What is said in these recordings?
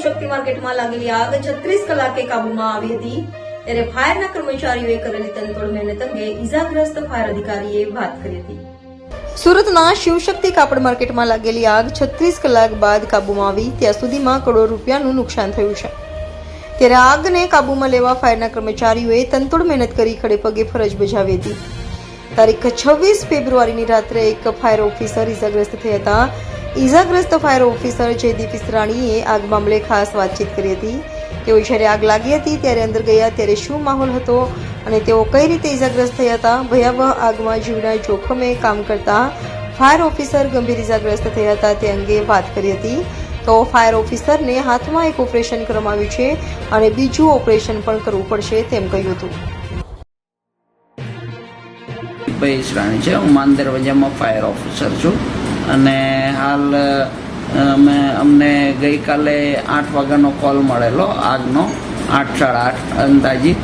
શિવશક્તિ માર્કેટમાં લાગેલી આગ છત્રીસ કલાકે કાબુમાં આવી હતી. ત્યારે ફાયરના કર્મચારીઓએ કરેલી તનતોડ મહેનત અંગે ઇજાગ્રસ્ત ફાયર અધિકારીએ વાત કરી હતી. સુરતના શિવશક્તિ કાપડ માર્કેટમાં લાગેલી આગ છત્રીસ કલાક બાદ કાબુમાં આવી. ત્યાં સુધીમાં કરોડ રૂપિયાનું નુકસાન થયું છે. ત્યારે આગને કાબુમાં લેવા ફાયરના કર્મચારીઓએ તંતોડ મહેનત કરી ખડે પગે ફરજ બજાવી હતી. તારીખ છવ્વીસ ફેબ્રુઆરીની રાત્રે એક ફાયર ઓફિસર ઇજાગ્રસ્ત થયા હતા. ઇજાગ્રસ્ત ફાયર ઓફિસર જયદીપ ઇસરાણીએ આગ મામલે ખાસ વાતચીત કરી હતી. તેઓ જ્યારે આગ લાગી હતી ત્યારે અંદર ગયા ત્યારે શું માહોલ હતો અને તેઓ કઈ રીતે ઇજાગ્રસ્ત થયા હતા? ભયાવહ આગમાં જીવના જોખમે કામ કરતા ફાયર ઓફિસર ગંભીર ઇજાગ્રસ્ત થયા હતા તે અંગે વાત કરી હતી. તો ફાયર ઓફિસરને હાથમાં એક ઓપરેશન કરવામાં આવ્યું છે અને બીજું ઓપરેશન પણ કરવું પડશે તેમ કહ્યું હતું. ભાઈ છે. હું માન દરવાજામાં ફાયર ઓફિસર છું. અને હાલ અમે અમને ગઈકાલે આઠ વાગ્યાનો કોલ મળેલો, આગનો, આઠ સાડા આઠ અંદાજિત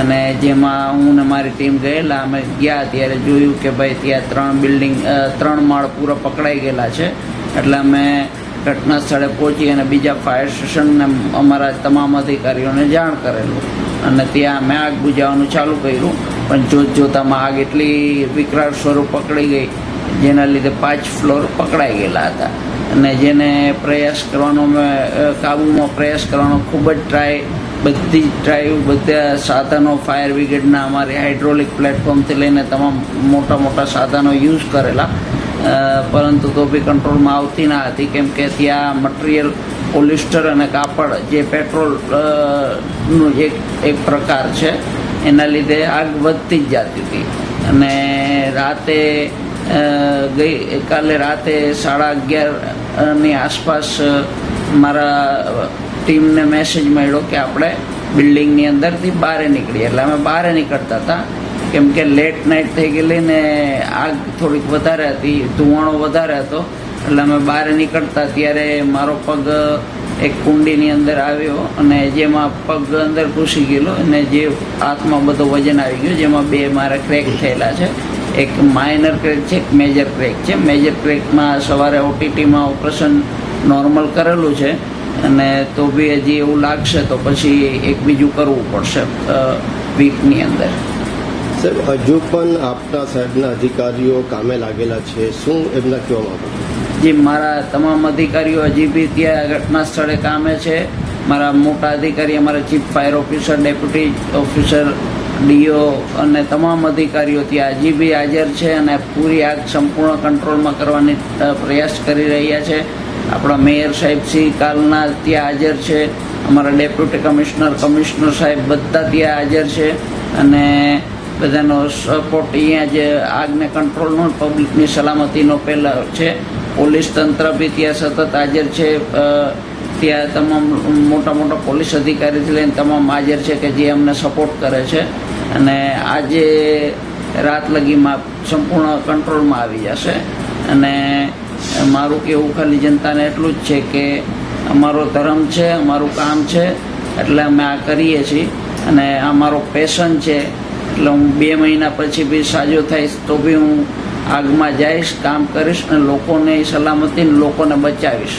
અને જેમાં હું ને મારી ટીમ ગયેલા, અમે ગયા ત્યારે જોયું કે ભાઈ ત્યાં ત્રણ બિલ્ડિંગ ત્રણ માળ પૂરા પકડાઈ ગયેલા છે. એટલે અમે ઘટના સ્થળે પહોંચી અને બીજા ફાયર સ્ટેશનને અમારા તમામ અધિકારીઓને જાણ કરેલું. અને ત્યાં અમે આગ બુજાવવાનું ચાલુ કર્યું. પણ જોત જોતામાં આગ એટલી વિકરાળ સ્વરૂપ પકડી ગઈ જેના લીધે પાંચ ફ્લોર પકડાઈ ગયેલા હતા. અને જેને પ્રયાસ કરવાનો મેં કાબૂમાં પ્રયાસ કરવાનો ખૂબ જ ટ્રાય બધી જ ટ્રાય બધા સાધનો ફાયર બ્રિગેડના અમારી હાઇડ્રોલિક પ્લેટફોર્મથી લઈને તમામ મોટા મોટા સાધનો યુઝ કરેલા. પરંતુ તો બી કંટ્રોલમાં આવતી ના હતી. કેમ કે ત્યાં મટીરિયલ પોલિસ્ટર અને કાપડ જે પેટ્રોલનું એક એક પ્રકાર છે, એના લીધે આગ વધતી જ જતી હતી. અને રાતે ગઈ કાલે રાતે સાડા અગિયારની આસપાસ મારા ટીમને મેસેજ મળ્યો કે આપણે બિલ્ડિંગની અંદરથી બહાર નીકળીએ. એટલે અમે બહાર નીકળતા હતા. કેમ કે લેટ નાઇટ થઈ ગયેલી ને આગ થોડીક વધારે હતી, ધુવાણો વધારે હતો. એટલે અમે બહાર નીકળતા ત્યારે મારો પગ એક કુંડીની અંદર આવ્યો અને જેમાં પગ અંદર ઘૂસી ગયેલો અને જે હાથમાં બધો વજન આવી ગયો, જેમાં બે મારા ક્રેક થયેલા છે. એક માઇનર ક્રેક છે એક મેજર ક્રેક છે. મેજર ક્રેકમાં સવારે ઓટીટીમાં ઓપરેશન નોર્મલ કરેલું છે અને તો બી હજી એવું લાગશે તો પછી એક બીજું કરવું પડશે વીકની અંદર. સાહેબ હજુ પણ આપના સાહેબના અધિકારીઓ કામે લાગેલા છે. શું એમના કહેવા માંગુ? જે મારા તમામ અધિકારીઓ હજી બી ત્યાં ઘટના સ્થળે કામે છે. મારા મોટા અધિકારી અમારા chief fire officer deputy officer DO અને તમામ અધિકારીઓ ત્યાં હજી બી હાજર છે અને પૂરી આગ સંપૂર્ણ કંટ્રોલમાં કરવાની પ્રયાસ કરી રહ્યા છે. આપણા મેયર સાહેબ શ્રી કાલના ત્યાં હાજર છે. અમારા ડેપ્યુટી કમિશનર કમિશનર સાહેબ બધા ત્યાં હાજર છે. અને બધાનો સપોર્ટ અહીંયા જે આગને કંટ્રોલનો પબ્લિકની સલામતીનો પહેલા છે. પોલીસ તંત્ર બી ત્યાં સતત હાજર છે. ત્યાં તમામ મોટા મોટા પોલીસ અધિકારીથી લઈને તમામ હાજર છે કે જે અમને સપોર્ટ કરે છે. અને આજે રાત લગીમાં સંપૂર્ણ કંટ્રોલમાં આવી જશે. અને મારું કેવું ખાલી જનતાને એટલું જ છે કે અમારો ધર્મ છે, અમારું કામ છે, એટલે અમે આ કરીએ છીએ. અને આ મારો પેશન છે, એટલે હું બે મહિના પછી બી સાજો થઈશ, તો બી હું આગમાં જઈશ, કામ કરીશ અને લોકોને સલામતી લોકોને બચાવીશ.